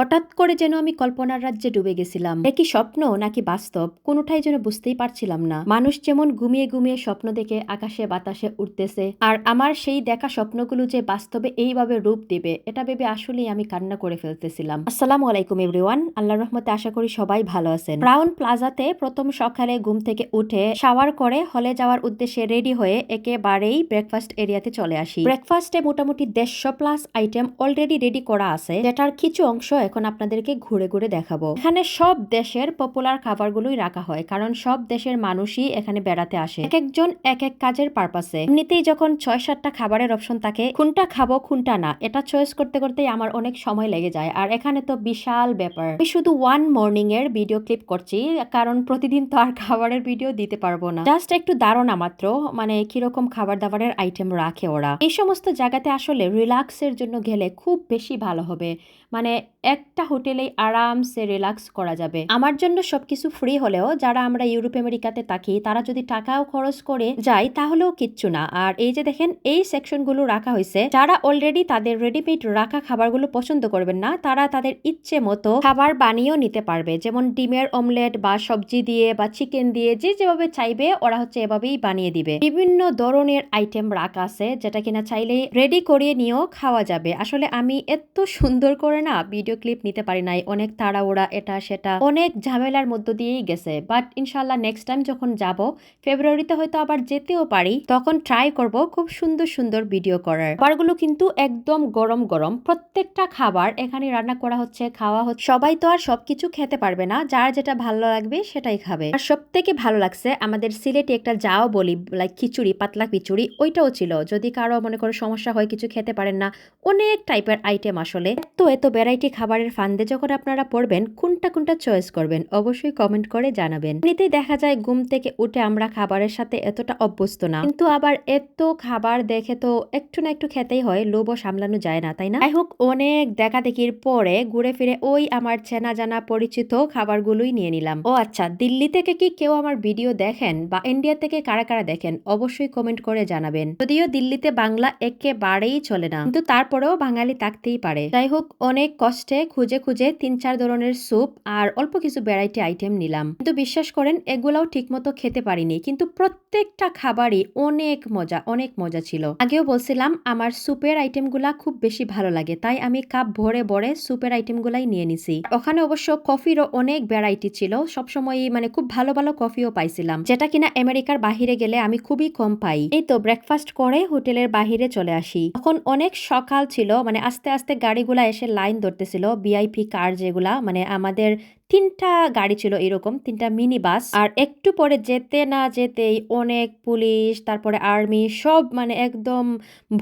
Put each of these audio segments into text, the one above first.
হঠাৎ করে যেন আমি কল্পনার রাজ্যে ডুবে গেছিলাম। একই স্বপ্ন নাকি বাস্তব? কোনোটাই যেন বুঝতেই পারছিলাম না। মানুষ যেমন ঘুমিয়ে ঘুমিয়ে স্বপ্ন দেখে আকাশে বাতাসে উঠতেছে আর আমার সেই দেখা স্বপ্নগুলো যে বাস্তবে এইভাবে রূপ দিবে, এটা ভেবে আসলেই আমি কান্না করে ফেলতেছিলাম। আসসালামু আলাইকুম এভরিওয়ান আল্লাহ রহমতে আশা করি সবাই ভালো আছেন। ব্রাউন প্লাজাতে প্রথম সকালে ঘুম থেকে উঠে শাওয়ার করে হলে যাওয়ার উদ্দেশ্যে রেডি হয়ে একেবারেই ব্রেকফাস্ট এরিয়াতে চলে আসি। ব্রেকফাস্টে মোটামুটি দেড়শো প্লাস আইটেম অলরেডি রেডি করা আছে, যেটার কিছু অংশ এখন আপনাদেরকে ঘুরে ঘুরে দেখাবো। এখানে সব দেশের পপুলার খাবারগুলোই রাখা হয়, কারণ সব দেশের মানুষই এখানে বেড়াতে আসে। এক একজন এক এক কাজের পারপাসে এমনিতেই যখন ছয় সাতটা খাবারের অপশন থাকে, কোনটা খাব, কোনটা না, এটা চয়েস করতে করতেই আমার অনেক সময় লেগে যায়। আর এখানে তো বিশাল ব্যাপার। আমি শুধু ওয়ান মর্নিং এর ভিডিও ক্লিপ করছি, কারণ প্রতিদিন তো আর খাবারের ভিডিও দিতে পারব না। জাস্ট একটু ধারণা মাত্র মানে কীরকম খাবার দাবারের আইটেম রাখে ওরা। এই সমস্ত জায়গাতে আসলে রিল্যাক্সের জন্য গেলে খুব বেশি ভালো হবে। মানে একটা হোটেলেই আরামসে রিল্যাক্স করা যাবে। আমার জন্য সবকিছু ফ্রি হলেও যারা আমরা ইউরোপ, আমেরিকাতে থাকি, তারা যদি টাকাও খরচ করে যাই তাহলেও কিচ্ছু না। আর এই যে দেখেন, এই সেকশনগুলো রাখা হয়েছে, যারা অলরেডি তাদের রেডিমেড রাখা খাবারগুলো পছন্দ করবেন না, তারা তাদের ইচ্ছে মতো খাবার বানিয়েও নিতে পারবে। যেমন ডিমের অমলেট বা সবজি দিয়ে বা চিকেন দিয়ে, যে যেভাবে চাইবে, ওরা হচ্ছে এভাবেই বানিয়ে দিবে। বিভিন্ন ধরনের আইটেম রাখা আছে, যেটা কিনা চাইলে রেডি করিয়ে নিয়েও খাওয়া যাবে। আসলে আমি এত সুন্দর করে না ভিডিও ক্লিপ নিতে পারি নাই, অনেক তাড়াহুড়া, এটা, সেটা, অনেক ঝামেলার মধ্য দিয়েই গেছে। বাট ইনশাল্লাহ নেক্সট টাইম যখন যাব ফেব্রুয়ারিতে হয়তো আবার যেতেও পারি, তখন ট্রাই করব খুব সুন্দর সুন্দর ভিডিও করার। খাবারগুলো কিন্তু একদম গরম গরম। প্রত্যেকটা খাবার এখানে রান্না করা হচ্ছে, খাওয়া হচ্ছে। সবাই তো আর সবকিছু খেতে পারবে না। যার যেটা ভালো লাগবে, সেটাই খাবে। আর সব থেকে ভালো লাগছে, আমাদের সিলেটে একটা যাও বলি লাইক খিচুড়ি, পাতলা খিচুড়ি, ওইটাও ছিল। যদি কারও মনে করো সমস্যা হয়, কিছু খেতে পারেন না, অনেক টাইপের আইটেম আসলে। তো এত ভ্যারাইটি খাবারের ফান্দে যখন আপনারা পড়বেন, কোনটা কোনটা চয়েস করবেন, অবশ্যই কমেন্ট করে জানাবেন। এমনিতেই দেখা যায় ঘুম থেকে উঠে আমরা খাবারের সাথে এতটা অভ্যস্ত না। কিন্তু আবার এত খাবার দেখে তো একটু না একটু খেতেই হয়, লোভও সামলানো যায় না, তাই না? যাই হোক, অনেক দেখা দেখির পরে ঘুরে ফিরে ওই আমার চেনা জানা পরিচিত খাবারগুলোই নিয়ে নিলাম। ও আচ্ছা দিল্লি থেকে কি কেউ আমার ভিডিও দেখেন বা ইন্ডিয়া থেকে কারা কারা দেখেন, অবশ্যই কমেন্ট করে জানাবেন। যদিও দিল্লিতে বাংলা একেবারেই চলে না, কিন্তু তারপরেও বাঙালি থাকতেই পারে। যাই হোক, অনেক কষ্টে খুঁজে খুঁজে তিন চার ধরনের স্যুপ আর অল্প কিছু ভ্যারাইটি আইটেম নিলাম। কিন্তু বিশ্বাস করেন, এগুলাও ঠিকমতো খেতে পারিনি। কিন্তু প্রত্যেকটা খাবারই অনেক মজা অনেক মজা ছিল। আগেও বলছিলাম, আমার স্যুপের আইটেমগুলা খুব বেশি ভালো লাগে। তাই আমি কাপ ভরে ভরে স্যুপের আইটেমগুলাই নিয়ে নিছি। ওখানে অবশ্য কফিরও অনেক ভ্যারাইটি ছিল। সবসময় মানে খুব ভালো ভালো কফিও পাইছিলাম। যেটা কিনা আমেরিকার বাহিরে গেলে আমি খুবই কম পাই। এই তো ব্রেকফাস্ট করে হোটেলের বাহিরে চলে আসি। তখন অনেক সকাল ছিল মানে আস্তে আস্তে গাড়িগুলা এসে লাইন ধরতেছিল। ভিআইপি কার্ড যেগুলা মানে আমাদের তিনটা গাড়ি ছিল এরকম, তিনটা মিনি বাস আর একটু পরে যেতে না যেতেই অনেক পুলিশ, তারপরে আর্মি সব মানে একদম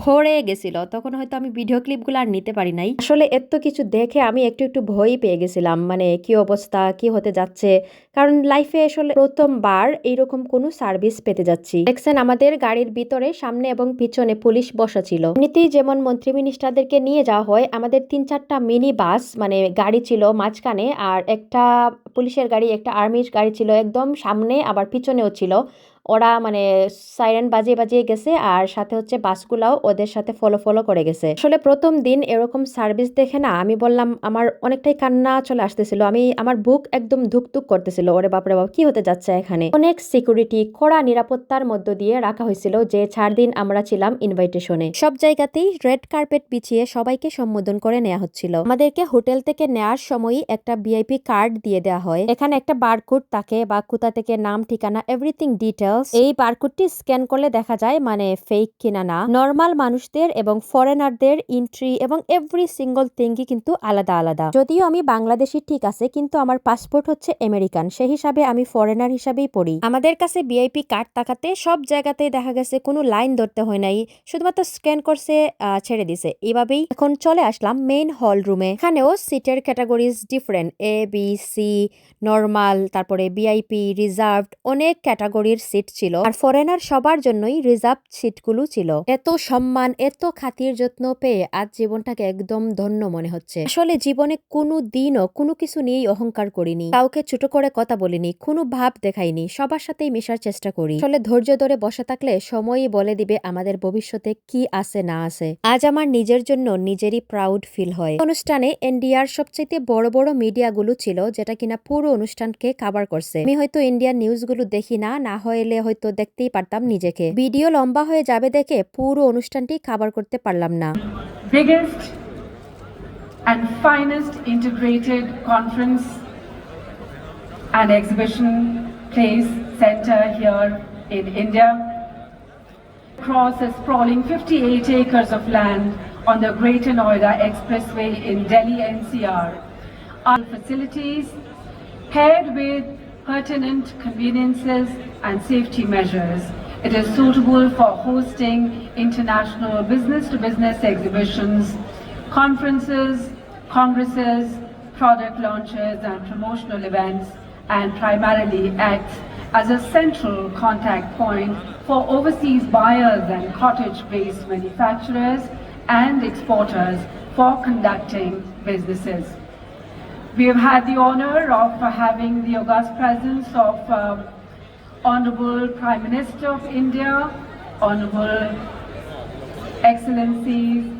ভরে গেছিল। তখন হয়তো আমি ভিডিও ক্লিপগুলো আর নিতে পারি নাই। আসলে এত কিছু দেখে আমি একটু একটু ভয় পেয়ে গেছিলাম মানে কি অবস্থা, কি হতে যাচ্ছে। কারণ লাইফে আসলে প্রথমবার এইরকম কোনো সার্ভিস পেতে যাচ্ছি। দেখছেন, আমাদের গাড়ির ভিতরে, সামনে এবং পিছনে পুলিশ বসা ছিল। এমনিতেই যেমন মন্ত্রী মিনিস্টারদেরকে নিয়ে যাওয়া হয়, আমাদের তিন চারটা মিনি বাস মানে গাড়ি ছিল মাঝখানে, আর একটা পুলিশের গাড়ি একটা আর্মির গাড়ি ছিল একদম সামনে আবার পিছনেও ছিল। ওরা মানে সাইরেন বাজিয়ে বাজিয়ে গেছে আর সাথে হচ্ছে বাসগুলাও ওদের সাথে ফলো ফলো করে গেছে। আসলে প্রথম দিন এরকম সার্ভিস দেখে না, আমি বললাম, আমার অনেকটাই কান্না চলে আসতেছিল। আমি, আমার বুক একদম ধুকধুক করতেছিল। ওরে বাপরে বাপ, কি হতে যাচ্ছে এখানে? অনেক সিকিউরিটি কড়া নিরাপত্তার মধ্য দিয়ে রাখা হয়েছিল যে চার দিন আমরা ছিলাম ইনভাইটেশনে সব জায়গাতেই রেড কার্পেট বিছিয়ে সবাইকে সম্বোধন করে নেওয়া হচ্ছিল। আমাদেরকে হোটেল থেকে নেওয়ার সময়ই একটা ভিআইপি কার্ড দিয়ে দেওয়া হয়। এখানে একটা বারকোড থাকে বা কোথা থেকে নাম, ঠিকানা এভরিথিং ডিটেলস এই বারকোডটি স্ক্যান করলে দেখা যায় মানে ফেক কিনা না। নর্মাল মানুষদের এবং ফরেনারদের এন্ট্রি এবং এভরি সিঙ্গল থিংই কিন্তু আলাদা আলাদা। যদিও আমি বাংলাদেশি ঠিক আছে, কিন্তু আমার পাসপোর্ট হচ্ছে আমেরিকান সেই হিসাবে আমি ফরেনার হিসাবেই পড়ি। আমাদের কাছে ভিআইপি কার্ড তাকাতে সব জায়গাতেই দেখা গেছে কোনো লাইন ধরতে হয় নাই। শুধুমাত্র স্ক্যান করছে ছেড়ে দিছে। এভাবেই এখন চলে আসলাম মেইন হল রুমে এখানেও সিটের categories different A B C normal তারপরে ভিআইপি রিজার্ভড অনেক ক্যাটাগরির সিট ছিল আর ফরেনার সবার জন্যই রিজার্ভ সিটগুলো ছিল। এত সম্মান, এত খাতির যত্ন পেয়ে আজ জীবনটাকে একদম ধন্য মনে হচ্ছে। আসলে জীবনে কোনো দিনও কোনো কিছু নিয়েই অহংকার করিনি। কাউকে ছোট করে কথা বলিনি, কোনো ভাব দেখাইনি, সবার সাথেই মেশার চেষ্টা করি। আসলে ধৈর্য ধরে বসে থাকলে সময়ই বলে দিবে আমাদের ভবিষ্যতে কি আছে না আছে। আজ আমার নিজের জন্য নিজেরই প্রাউড ফিল হয়। অনুষ্ঠানে ইন্ডিয়ার সবচেয়ে বড় বড় মিডিয়াগুলো ছিল, যেটা কিনা পুরো অনুষ্ঠানকে কাভার করছে। আমি হয়তো ইন্ডিয়ান নিউজগুলো দেখি না না হইলে হয়তো দেখতেই পারতাম নিজেকে ভিডিও লম্বা হয়ে যাবে দেখে পুরো অনুষ্ঠানটি কাভার করতে পারলাম না biggest and finest integrated conference and exhibition place center here in India. Across a sprawling 58 acres of land on the Greater Noida Expressway in Delhi NCR. Our facilities paired with pertinent conveniences and safety measures. It is suitable for hosting international business-to-business exhibitions, conferences, congresses, product launches and promotional events and primarily acts as a central contact point for overseas buyers and cottage-based manufacturers and exporters for conducting businesses. We have had the honor of having the august presence of uh, Honorable Prime Minister of India, Honorable Excellencies